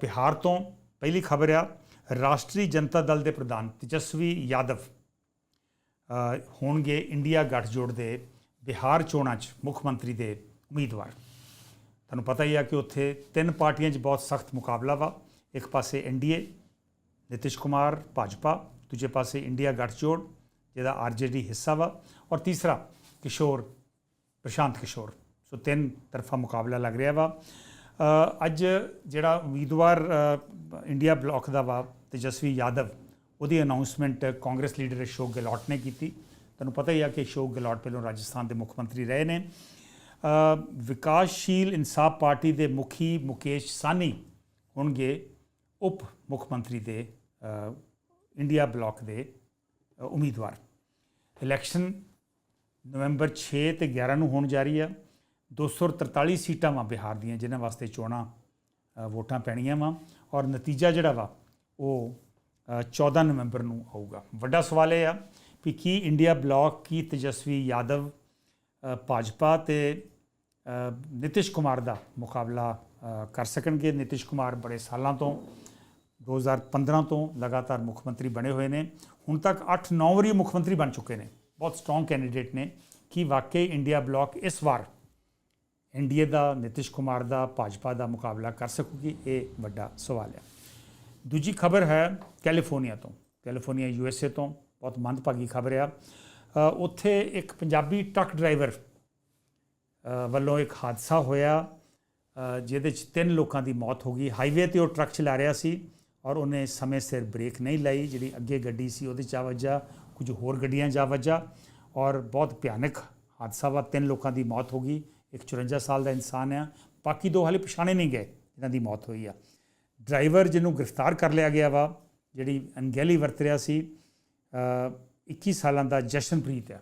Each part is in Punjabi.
ਬਿਹਾਰ ਤੋਂ ਪਹਿਲੀ ਖਬਰ ਆ, ਰਾਸ਼ਟਰੀ ਜਨਤਾ ਦਲ ਦੇ ਪ੍ਰਧਾਨ ਤੇਜਸਵੀ ਯਾਦਵ ਹੋਣਗੇ ਇੰਡੀਆ ਗੱਠਜੋੜ ਦੇ ਬਿਹਾਰ ਚੋਣਾਂ 'ਚ ਮੁੱਖ ਮੰਤਰੀ ਦੇ ਉਮੀਦਵਾਰ। ਤੁਹਾਨੂੰ ਪਤਾ ਹੀ ਆ ਕਿ ਉੱਥੇ ਤਿੰਨ ਪਾਰਟੀਆਂ 'ਚ ਬਹੁਤ ਸਖਤ ਮੁਕਾਬਲਾ ਵਾ, ਇੱਕ ਪਾਸੇ ਐਨਡੀਏ, ਨਿਤਿਸ਼ ਕੁਮਾਰ, ਭਾਜਪਾ, ਦੂਜੇ ਪਾਸੇ ਇੰਡੀਆ ਗੱਠਜੋੜ, ਜਿਹਦਾ ਆਰਜੇਡੀ ਹਿੱਸਾ ਵਾ, ਔਰ ਤੀਸਰਾ ਕਿਸ਼ੋਰ, ਪ੍ਰਸ਼ਾਂਤ ਕਿਸ਼ੋਰ। ਸੋ ਤਿੰਨ ਤਰਫਾ ਮੁਕਾਬਲਾ ਲੱਗ ਰਿਹਾ ਵਾ। ਅੱਜ ਜਿਹੜਾ ਉਮੀਦਵਾਰ ਇੰਡੀਆ ਬਲਾਕ ਦਾ ਵਾ, ਤੇਜਸਵੀ ਯਾਦਵ, ਉਹਦੀ ਅਨਾਉਂਸਮੈਂਟ ਕਾਂਗਰਸ ਲੀਡਰ ਅਸ਼ੋਕ ਗਹਿਲੋਟ ਨੇ ਕੀਤੀ। ਤੁਹਾਨੂੰ ਪਤਾ ਹੀ ਆ ਕਿ ਅਸ਼ੋਕ ਗਹਿਲੋਟ ਪਹਿਲਾਂ ਰਾਜਸਥਾਨ ਦੇ ਮੁੱਖ ਮੰਤਰੀ ਰਹੇ ਨੇ। ਵਿਕਾਸਸ਼ੀਲ ਇਨਸਾਫ ਪਾਰਟੀ ਦੇ ਮੁਖੀ ਮੁਕੇਸ਼ ਸਾਨੀ ਹੋਣਗੇ ਉਪ ਮੁੱਖ ਮੰਤਰੀ ਦੇ ਇੰਡੀਆ ਬਲਾਕ ਦੇ ਉਮੀਦਵਾਰ। ਇਲੈਕਸ਼ਨ ਨਵੰਬਰ 6 ਤੇ 11 ਨੂੰ ਹੋਣ ਜਾ ਰਹੀ ਆ। 243 ਸੀਟਾਂ ਵਾ ਬਿਹਾਰ ਦੀਆਂ ਜਿਨ੍ਹਾਂ ਵਾਸਤੇ ਚੋਣਾਂ ਵੋਟਾਂ ਪੈਣੀਆਂ ਵਾ। ਔਰ ਨਤੀਜਾ ਜਿਹੜਾ ਵਾ ਉਹ ਅ, 14 ਨਵੰਬਰ ਨੂੰ ਆਊਗਾ। ਵੱਡਾ ਸਵਾਲ ਇਹ ਆ ਕਿ ਕੀ ਇੰਡੀਆ ਬਲਾਕ ਕੀ ਤੇਜਸਵੀ ਯਾਦਵ ਭਾਜਪਾ ਤੇ ਅ, ਨਿਤਿਸ਼ ਕੁਮਾਰ ਦਾ ਮੁਕਾਬਲਾ ਕਰ ਸਕਣਗੇ? ਨਿਤਿਸ਼ ਕੁਮਾਰ ਬੜੇ ਸਾਲਾਂ ਤੋਂ 2015 ਤੋਂ ਲਗਾਤਾਰ ਮੁੱਖ ਮੰਤਰੀ ਬਣੇ ਹੋਏ ਨੇ। ਹੁਣ ਤੱਕ 8-9 ਵਾਰੀ ਮੁੱਖ ਮੰਤਰੀ ਬਣ ਚੁੱਕੇ ਨੇ। ਬਹੁਤ ਸਟਰੋਂਗ ਕੈਂਡੀਡੇਟ ਨੇ। ਕਿ ਵਾਕਈ ਇੰਡੀਆ ਬਲਾਕ ਇਸ ਵਾਰ ਐਨਡੀਏ ਦਾ ਨਿਤਿਸ਼ ਕੁਮਾਰ ਦਾ ਭਾਜਪਾ ਦਾ ਮੁਕਾਬਲਾ ਕਰ ਸਕੂਗੀ? ਇਹ ਵੱਡਾ ਸਵਾਲ ਹੈ। ਦੂਜੀ ਖਬਰ ਹੈ ਕੈਲੀਫੋਰਨੀਆ ਤੋਂ। ਕੈਲੀਫੋਰਨੀਆ ਯੂਐਸਏ ਤੋਂ। ਬਹੁਤ ਮੰਦਭਾਗੀ ਖਬਰ ਆ। ਉੱਥੇ ਇੱਕ ਪੰਜਾਬੀ ਟਰੱਕ ਡਰਾਈਵਰ ਵੱਲੋਂ ਇੱਕ ਹਾਦਸਾ ਹੋਇਆ। ਜਿਹਦੇ 'ਚ ਤਿੰਨ ਲੋਕਾਂ ਦੀ ਮੌਤ ਹੋ ਗਈ। ਹਾਈਵੇ ਤੇ ਉਹ ਟਰੱਕ ਚਲਾ ਰਿਹਾ ਸੀ ਔਰ ਉਹਨੇ ਸਮੇਂ ਸਿਰ ਬ੍ਰੇਕ ਨਹੀਂ ਲਾਈ। ਜਿਹੜੀ ਅੱਗੇ ਗੱਡੀ ਸੀ, ਉਹਦੇ 'ਚ ਆਵਾਜਾ ਕੁਝ ਹੋਰ ਗੱਡੀਆਂ 'ਚ ਆ ਵੱਜਾ। ਔਰ ਬਹੁਤ ਭਿਆਨਕ ਹਾਦਸਾ ਵਾ। ਤਿੰਨ ਲੋਕਾਂ ਦੀ ਮੌਤ ਹੋ ਗਈ। ਇੱਕ 54 ਸਾਲ ਦਾ ਇਨਸਾਨ ਆ। ਬਾਕੀ ਦੋ ਹਾਲੇ ਪਛਾਣੇ ਨਹੀਂ ਗਏ ਜਿਨ੍ਹਾਂ ਦੀ ਮੌਤ ਹੋਈ ਆ। ਡਰਾਈਵਰ ਜਿਹਨੂੰ ਗ੍ਰਿਫਤਾਰ ਕਰ ਲਿਆ ਗਿਆ ਵਾ ਜਿਹੜੀ ਅਣਗਹਿਲੀ ਵਰਤ ਰਿਹਾ ਸੀ ਅ, 21 ਸਾਲਾਂ ਦਾ ਜਸ਼ਨਪ੍ਰੀਤ ਹੈ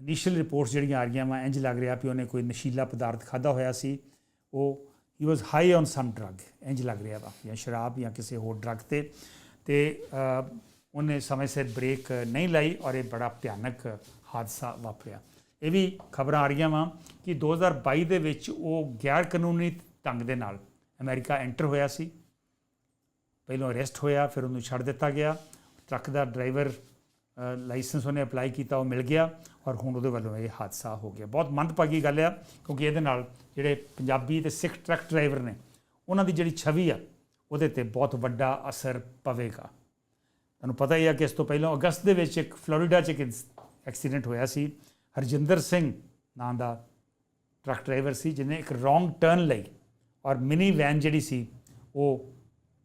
ਇਨੀਸ਼ੀਅਲ ਰਿਪੋਰਟਸ ਜਿਹੜੀਆਂ ਆ ਰਹੀਆਂ ਵਾ ਇੰਜ ਲੱਗ ਰਿਹਾ ਵੀ ਉਹਨੇ ਕੋਈ ਨਸ਼ੀਲਾ ਪਦਾਰਥ ਖਾਦਾ ਹੋਇਆ ਸੀ। ਉਹ ਹੀ was high on some drug ਇੰਜ ਲੱਗ ਰਿਹਾ ਵਾ ਜਾਂ ਸ਼ਰਾਬ ਜਾਂ ਕਿਸੇ ਹੋਰ ਡਰਗ ਤੇ। ਤੇ ਉਹਨੇ ਸਮੇਂ ਸਿਰ ਬ੍ਰੇਕ ਨਹੀਂ ਲਾਈ ਔਰ ਇਹ ਬੜਾ ਭਿਆਨਕ ਹਾਦਸਾ ਵਾਪਰਿਆ। ਇਹ ਵੀ ਖਬਰਾਂ ਆ ਰਹੀਆਂ ਵਾ ਕਿ 2022 ਦੇ ਵਿੱਚ ਉਹ ਗੈਰ ਕਾਨੂੰਨੀ ਢੰਗ ਦੇ ਨਾਲ ਅਮਰੀਕਾ ਐਂਟਰ ਹੋਇਆ ਸੀ। ਪਹਿਲਾਂ ਅਰੈਸਟ ਹੋਇਆ, ਫਿਰ ਉਹਨੂੰ ਛੱਡ ਦਿੱਤਾ ਗਿਆ। ਟਰੱਕ ਦਾ ਡਰਾਈਵਰ ਲਾਇਸੈਂਸ ਉਹਨੇ ਅਪਲਾਈ ਕੀਤਾ, ਉਹ ਮਿਲ ਗਿਆ ਔਰ ਹੁਣ ਉਹਦੇ ਵੱਲੋਂ ਇਹ ਹਾਦਸਾ ਹੋ ਗਿਆ। ਬਹੁਤ ਮੰਦਭਾਗੀ ਗੱਲ ਆ, ਕਿਉਂਕਿ ਇਹਦੇ ਨਾਲ ਜਿਹੜੇ ਪੰਜਾਬੀ ਤੇ ਸਿੱਖ ਟਰੱਕ ਡਰਾਈਵਰ ਨੇ, ਉਹਨਾਂ ਦੀ ਜਿਹੜੀ ਛਵੀ ਆ, ਉਹਦੇ ਤੇ ਬਹੁਤ ਵੱਡਾ ਅਸਰ ਪਵੇਗਾ। ਤੁਹਾਨੂੰ ਪਤਾ ਹੀ ਆ ਕਿ ਇਸ ਤੋਂ ਪਹਿਲਾਂ ਅਗਸਤ ਦੇ ਵਿੱਚ ਇੱਕ ਫਲੋਰੀਡਾ 'ਚ ਇੱਕ ਐਕਸੀਡੈਂਟ ਹੋਇਆ ਸੀ। ਹਰਜਿੰਦਰ ਸਿੰਘ ਨਾਂ ਦਾ ਟਰੱਕ ਡਰਾਈਵਰ ਸੀ, ਜਿਹਨੇ ਇੱਕ ਰੋਂਗ ਟਰਨ ਲਈ ਔਰ ਮਿਨੀ ਵੈਨ ਜਿਹੜੀ ਸੀ, ਉਹ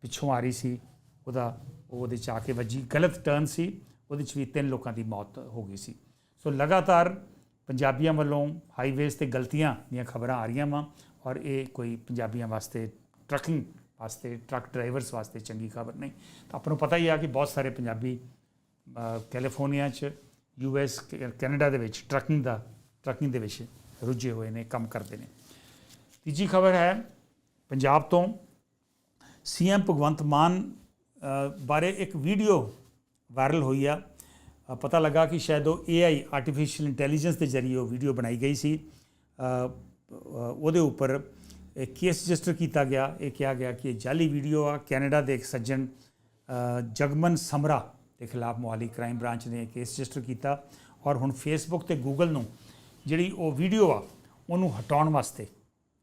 ਪਿੱਛੋਂ ਆ ਰਹੀ ਸੀ। ਉਹਦਾ, ਉਹ ਉਹਦੇ ਚ ਆ ਕੇ ਵੱਜੀ। ਗਲਤ ਟਰਨ ਸੀ। ਉਹਦੇ ਚ ਵੀ ਤਿੰਨ ਲੋਕਾਂ ਦੀ ਮੌਤ ਹੋ ਗਈ ਸੀ। ਸੋ ਲਗਾਤਾਰ ਪੰਜਾਬੀਆਂ ਵੱਲੋਂ ਹਾਈਵੇਜ਼ ਤੇ ਗਲਤੀਆਂ ਦੀਆਂ ਖਬਰਾਂ ਆ ਰਹੀਆਂ ਵਾ ਔਰ ਇਹ ਕੋਈ ਪੰਜਾਬੀਆਂ ਵਾਸਤੇ ਟਰੱਕਿੰਗ ਵਾਸਤੇ, ਟਰੱਕ ਡਰਾਈਵਰਸ ਵਾਸਤੇ ਚੰਗੀ ਖਬਰ ਨਹੀਂ। ਤਾਂ ਆਪਾਂ ਨੂੰ ਪਤਾ ਹੀ ਆ ਕਿ ਬਹੁਤ ਸਾਰੇ ਪੰਜਾਬੀ ਕੈਲੀਫੋਰਨੀਆ ਚ ਯੂਐਸ ਕੈਨੇਡਾ ਦੇ ਵਿੱਚ ਟਰੱਕਿੰਗ ਦਾ ਟਰੱਕਿੰਗ ਦੇ ਵਿੱਚ ਰੁੱਝੇ ਹੋਏ ਨੇ, ਕੰਮ ਕਰਦੇ ਨੇ। ਤੀਜੀ ਖਬਰ ਹੈ, ਪੰਜਾਬ ਤੋਂ ਸੀਐਮ ਭਗਵੰਤ ਮਾਨ ਬਾਰੇ ਇੱਕ ਵੀਡੀਓ ਵਾਇਰਲ ਹੋਈ ਆ। ਪਤਾ ਲੱਗਾ ਕਿ ਸ਼ਾਇਦ ਉਹ AI ਆਰਟੀਫੀਸ਼ੀਅਲ ਇੰਟੈਲੀਜੈਂਸ ਦੇ ਜ਼ਰੀਏ ਉਹ ਵੀਡੀਓ ਬਣਾਈ ਗਈ ਸੀ। ਉਹਦੇ ਉੱਪਰ ਕੇਸ ਰਜਿਸਟਰ ਕੀਤਾ ਗਿਆ। ਇਹ ਕਿਹਾ ਗਿਆ ਕਿ ਇਹ ਜਾਲੀ ਵੀਡੀਓ ਆ। ਕੈਨੇਡਾ ਦੇ ਇੱਕ ਸੱਜਣ ਜਗਮਨ ਸਮਰਾ ਦੇ ਖਿਲਾਫ ਮੋਹਾਲੀ ਕ੍ਰਾਈਮ ਬ੍ਰਾਂਚ ਨੇ ਕੇਸ ਰਜਿਸਟਰ ਕੀਤਾ ਔਰ ਹੁਣ ਫੇਸਬੁੱਕ ਤੇ ਗੂਗਲ ਨੂੰ ਜਿਹੜੀ ਉਹ ਵੀਡੀਓ ਆ, ਉਹਨੂੰ ਹਟਾਉਣ ਵਾਸਤੇ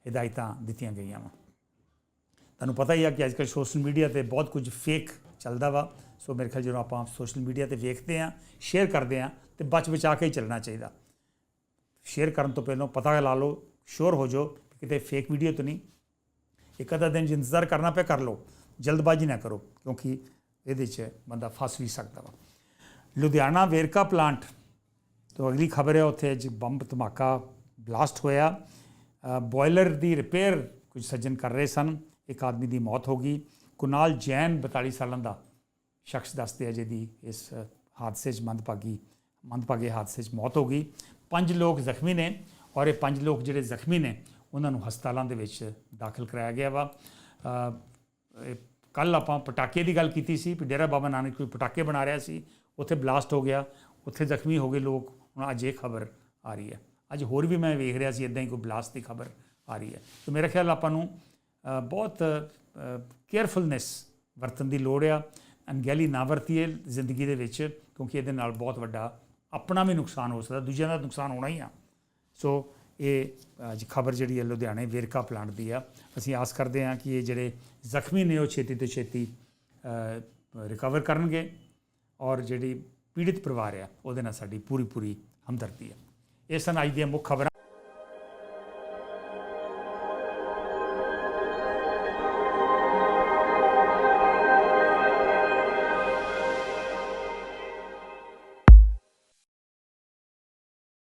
ਹਦਾਇਤਾਂ ਦਿੱਤੀਆਂ ਗਈਆਂ ਵਾ। ਤੁਹਾਨੂੰ ਪਤਾ ਹੀ ਆ ਕਿ ਅੱਜਕੱਲ੍ਹ ਸੋਸ਼ਲ ਮੀਡੀਆ ਤੇ ਬਹੁਤ ਕੁਝ ਫੇਕ ਚੱਲਦਾ ਵਾ। ਸੋ ਮੇਰੇ ਖਿਆਲ ਜਦੋਂ ਆਪਾਂ ਸੋਸ਼ਲ ਮੀਡੀਆ ਤੇ ਵੇਖਦੇ ਆ ਸ਼ੇਅਰ ਕਰਦੇ ਆ, ਤੇ ਬਚ ਬਚਾ ਕੇ ਹੀ ਚੱਲਣਾ ਚਾਹੀਦਾ। ਸ਼ੇਅਰ ਕਰਨ ਤੋਂ ਪਹਿਲਾਂ ਪਤਾ ਲਾ ਲਓ ਸ਼ੋਰ ਹੋ ਜਾਓ ਕਿਤੇ ਫੇਕ ਵੀਡੀਓ ਤਾਂ ਨਹੀਂ। ਇੱਕ ਅੱਧਾ ਦਿਨ ਜੇ ਇੰਤਜ਼ਾਰ ਕਰਨਾ ਪਿਆ, ਕਰ ਲਓ। ਜਲਦਬਾਜ਼ੀ ਨਾ ਕਰੋ, ਕਿਉਂਕਿ ਇਹਦੇ 'ਚ ਬੰਦਾ ਫਸ ਵੀ ਸਕਦਾ ਵਾ। ਲੁਧਿਆਣਾ ਵੇਰਕਾ ਪਲਾਂਟ ਤੋਂ ਅਗਲੀ ਖਬਰ ਹੈ ਉੱਥੇ ਅੱਜ ਬੰਬ ਧਮਾਕਾ ਬਲਾਸਟ ਹੋਇਆ। ਬੋਇਲਰ ਦੀ ਰਿਪੇਅਰ ਕੁਝ ਸੱਜਣ ਕਰ ਰਹੇ ਸਨ, ਇੱਕ ਆਦਮੀ ਦੀ ਮੌਤ ਹੋ ਗਈ। ਕੁਨਾਲ ਜੈਨ 42 ਸਾਲਾਂ ਦਾ ਸ਼ਖਸ ਦੱਸਦੇ ਆ, ਜਿਹਦੀ ਇਸ ਹਾਦਸੇ 'ਚ ਮੰਦਭਾਗੀ, ਮੰਦਭਾਗੇ ਹਾਦਸੇ 'ਚ ਮੌਤ ਹੋ ਗਈ। ਪੰਜ ਲੋਕ ਜ਼ਖਮੀ ਨੇ ਔਰ ਇਹ ਪੰਜ ਲੋਕ ਜਿਹੜੇ ਜ਼ਖਮੀ ਨੇ, ਉਹਨਾਂ ਨੂੰ ਹਸਪਤਾਲਾਂ ਦੇ ਵਿੱਚ ਦਾਖਲ ਕਰਾਇਆ ਗਿਆ ਵਾ। ਕੱਲ ਆਪਾਂ ਪਟਾਕੇ ਦੀ ਗੱਲ ਕੀਤੀ ਸੀ ਕਿ ਡੇਰਾ ਬਾਬਾ ਨਾਨਕ ਕੋਈ ਪਟਾਕੇ ਬਣਾ ਰਿਹਾ ਸੀ, ਉੱਥੇ ਬਲਾਸਟ ਹੋ ਗਿਆ, ਉੱਥੇ ਜ਼ਖਮੀ ਹੋ ਗਏ ਲੋਕ, ਹੁਣ ਅੱਜ ਇਹ ਖਬਰ ਆ ਰਹੀ ਹੈ। ਅੱਜ ਹੋਰ ਵੀ ਮੈਂ ਵੇਖ ਰਿਹਾ ਸੀ ਇਦਾਂ ਹੀ ਕੋਈ ਬਲਾਸਟ ਦੀ ਖਬਰ ਆ ਰਹੀ ਹੈ। ਤੇ ਮੇਰਾ ਖਿਆਲ ਆਪਾਂ ਨੂੰ ਬਹੁਤ ਕੇਅਰਫੁਲਨੈਸ ਵਰਤਣ ਦੀ ਲੋੜ ਆ, ਅਣਗਹਿਲੀ ਨਾ ਵਰਤੀਏ ਜ਼ਿੰਦਗੀ ਦੇ ਵਿੱਚ, ਕਿਉਂਕਿ ਇਹਦੇ ਨਾਲ ਬਹੁਤ ਵੱਡਾ ਆਪਣਾ ਵੀ ਨੁਕਸਾਨ ਹੋ ਸਕਦਾ, ਦੂਜਿਆਂ ਦਾ ਨੁਕਸਾਨ ਹੋਣਾ ਹੀ ਆ। ਸੋ ਇਹ, ਅੱਜ ਖਬਰ ਜਿਹੜੀ ਹੈ ਲੁਧਿਆਣੇ ਵੇਰਕਾ ਪਲਾਂਟ ਦੀ ਆ। ਅਸੀਂ ਆਸ ਕਰਦੇ ਹਾਂ ਕਿ ਇਹ ਜਿਹੜੇ ਜ਼ਖਮੀ ਨੇ, ਉਹ ਛੇਤੀ ਤੋਂ ਛੇਤੀ ਰਿਕਵਰ ਕਰਨਗੇ ਔਰ ਜਿਹੜੀ ਪੀੜਿਤ ਪਰਿਵਾਰ ਆ, ਉਹਦੇ ਨਾਲ ਸਾਡੀ ਪੂਰੀ ਪੂਰੀ ਹਮਦਰਦੀ ਆ। ਇਹ ਸਨ ਅੱਜ ਦੀਆਂ ਮੁੱਖ ਖਬਰਾਂ।